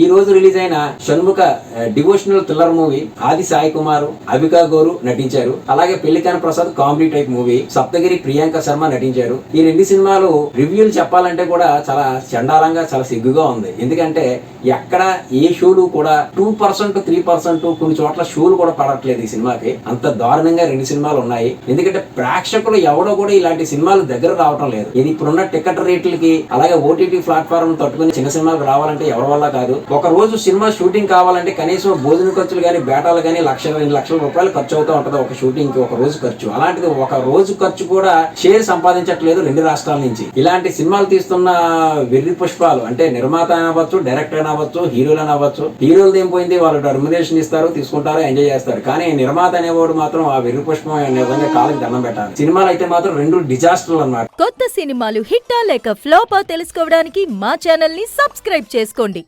ఈ రోజు రిలీజ్ అయిన షణ్ముఖ డివోషనల్ థ్రిల్లర్ మూవీ ఆది సాయి కుమార్ అవికా గోరు నటించారు. అలాగే Pellikana Prasad comedy type movie Sapthagiri Priyanka Sharma నటించారు. ఈ రెండు సినిమాలు రివ్యూలు చెప్పాలంటే కూడా చాలా చండాలంగా చాలా సిగ్గుగా ఉంది. ఎందుకంటే ఎక్కడ ఏ షోలు కూడా టూ పర్సెంట్ త్రీ పర్సెంట్ కొన్ని చోట్ల షోలు కూడా పడట్లేదు ఈ సినిమాకి. అంత దారుణంగా రెండు సినిమాలు ఉన్నాయి. ఎందుకంటే ప్రేక్షకులు ఎవడో కూడా ఇలాంటి సినిమాలు దగ్గర రావటం లేదు. ఇది ఇప్పుడున్న టికెట్ రేట్లకి అలాగే ఓటీటీ ప్లాట్ఫామ్ తట్టుకుని చిన్న సినిమాలు రావాలంటే ఎవరి వల్ల కాదు. ఒక రోజు సినిమా షూటింగ్ కావాలంటే కనీసం భోజన ఖర్చులు కానీ బేటాలు కానీ లక్ష రెండు లక్షల రూపాయలు ఖర్చు అవుతూ ఉంటుంది ఒక షూటింగ్కి ఒక రోజు ఖర్చు. అలాంటిది ఒక రోజు ఖర్చు కూడా షేర్ సంపాదించట్లేదు రెండు రాష్ట్రాల నుంచి. ఇలాంటి సినిమాలు తీస్తున్న వెర్రి పుష్పాలు అంటే నిర్మాత అనవచ్చు డైరెక్టర్ అనవచ్చు హీరోలు అవ్వచ్చు హీరోలు ఏం పోయింది? వాళ్ళు రెమ్యునేషన్ ఇస్తారు తీసుకుంటారు ఎంజాయ్ చేస్తారు. కానీ నిర్మాత అనేవాడు మాత్రం ఆ వెర్రి పుష్పం నిజంగా కాళ్ళకి దండం పెట్టాలి. సినిమాలు అయితే మాత్రం రెండు డిజాస్టర్లు అన్నమాట. కొత్త సినిమాలు హిట్టా లేక ఫ్లోపా తెలుసుకోవడానికి మా ఛానల్ని సబ్స్క్రైబ్ చేసుకోండి.